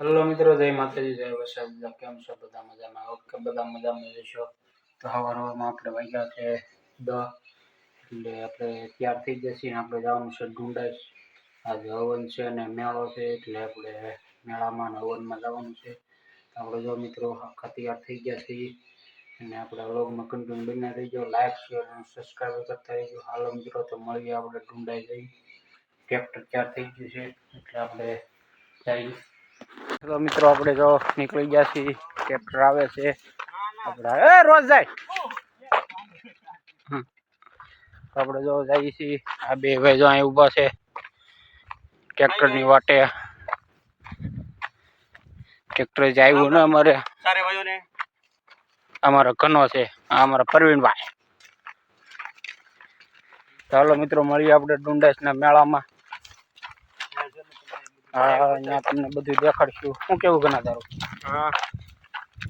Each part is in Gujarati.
હેલો મિત્રો, જય માતાજી, જય વરસાદ બધા. કેમ છો? બધા મજામાં? ઓકે બધા મજામાં જશો તો સવારમાં આપણે વાગ્યા છે દ એટલે આપણે તૈયાર થઈ જશે આપણે જવાનું છે ઢુંડાઈ. આજે હવન છે અને મેળો છે, એટલે આપણે મેળામાં અને હવનમાં જવાનું છે. આપણે જો મિત્રો, આખા તૈયાર થઈ ગયા છીએ. અને આપણે વ્લોગમાં કન્ટિન્યુ બની રહી જાઓ લાઈક શેર અને સબસ્ક્રાઈબ કરતા રહીજો. હાલો મિત્રો, તો મળીએ આપણે ઢુંડાઈ જઈ. ટ્રેક્ટર તૈયાર થઈ ગયું છે, એટલે આપણે જઈએ ચલો મિત્રો આપણે જો નીકળી ગયા છીએ. ટ્રેક્ટર આવે છે. આપણા એ રોજ જાય. આપણે જો જઈએ છીએ. આ બે ભાઈ જો અહીં ઊભા છે. ટ્રેક્ટરની વાટે. ટ્રેક્ટર જ આવ્યું ને અમારે. અમારો ઘનો છે. આ અમારા પરવીનભાઈ. ચાલો મિત્રો મળીએ આપણે ડુંડાસના મેળામાં. હા અહીંયા તમને બધું દેખાડશું. શું કેવું ઘણા તારું હા.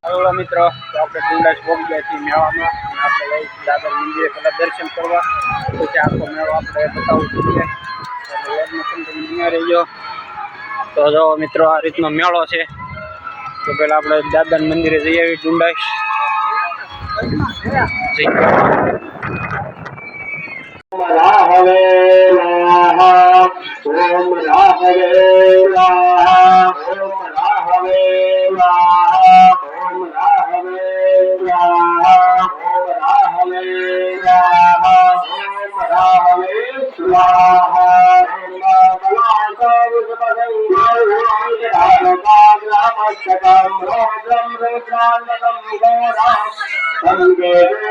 હાલો મિત્રો આપણે ડુંડાસ પહોંચી ગયા છીએ મેળામાં. આપણે લઈ દાદર મંદિરે પહેલાં દર્શન કરવા. પછી આખો મેળો આપણે બતાવું જોઈએ બન્યા રહીજો તો જો મિત્રો આ રીતનો મેળો છે. તો પહેલાં આપણે દાદર મંદિરે જઈ આવી ડુંડાસ જઈ रह राहवे रे रहा ओम राह ओम रा गोरा सङ्गे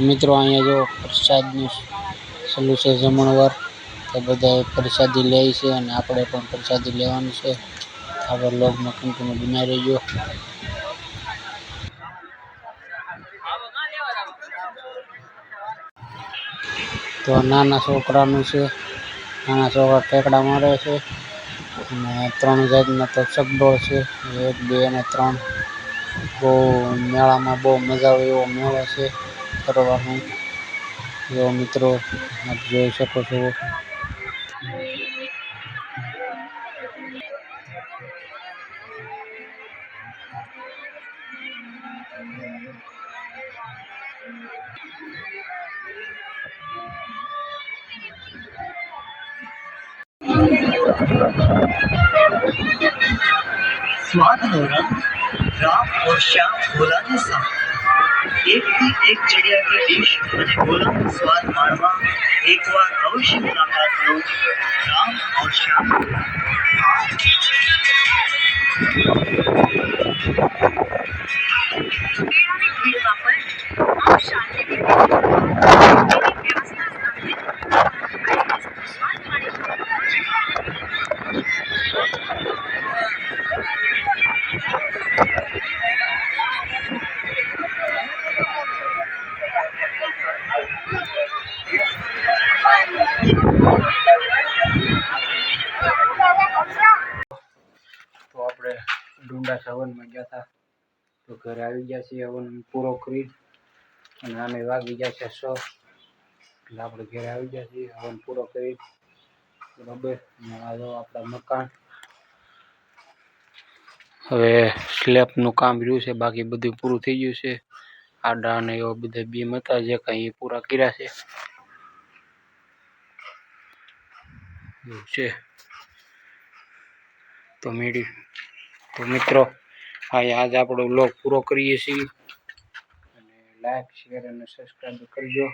મિત્રો અહીંયા જો પ્રસાદનું સલું છે જમણવાર, તે બધા પ્રસાદી લે છે અને આપણે પણ પ્રસાદી લેવાનું છે. આપણે લોગમાં કંપની બનાવી રહીજો. તો નાના છોકરાનું છે. નાના છોકરા ટેકડા મારે છે. અને ત્રણ જાતના તો શબ્દો છે. એક, બે અને ત્રણ. બહુ મેળામાં બહુ મજા આવે એવો મેળો છે. કરવાનો જો મિત્રો આપ જોઈ શકો છો स्वाद हो रहा राम और श्याम ભોલાને સંગ એકથી એક ચડિયાતી ડીશ અને ભોજનનો સ્વાદ માણવા એકવાર અવશ્ય મુલાકાત લો. રામ ઓર શ્યામ. મેળાની પણ તો આપણે ડુંડા હવનમાં ગયા હતા. તો ઘરે આવી ગયા છીએ હવન પૂરો કરી અને આમે વાગી ગયા છે સો એટલે આપણે ઘરે આવી ગયા છીએ હવન પૂરો કરી બરાબર? આ જો આપણા મકાન. હવે સ્લેબનું કામ રહ્યું છે, બાકી બધું પૂરું થઈ ગયું છે. આડા અને એવા બધા બીમ હતા, જે કાંઈ પૂરા કર્યા છે. છે. તો મેળી તો મિત્રો હા આજ આપણો વ્લોગ પૂરો કરીએ છીએ. અને લાઈક શેર અને સબસ્ક્રાઈબ કરજો.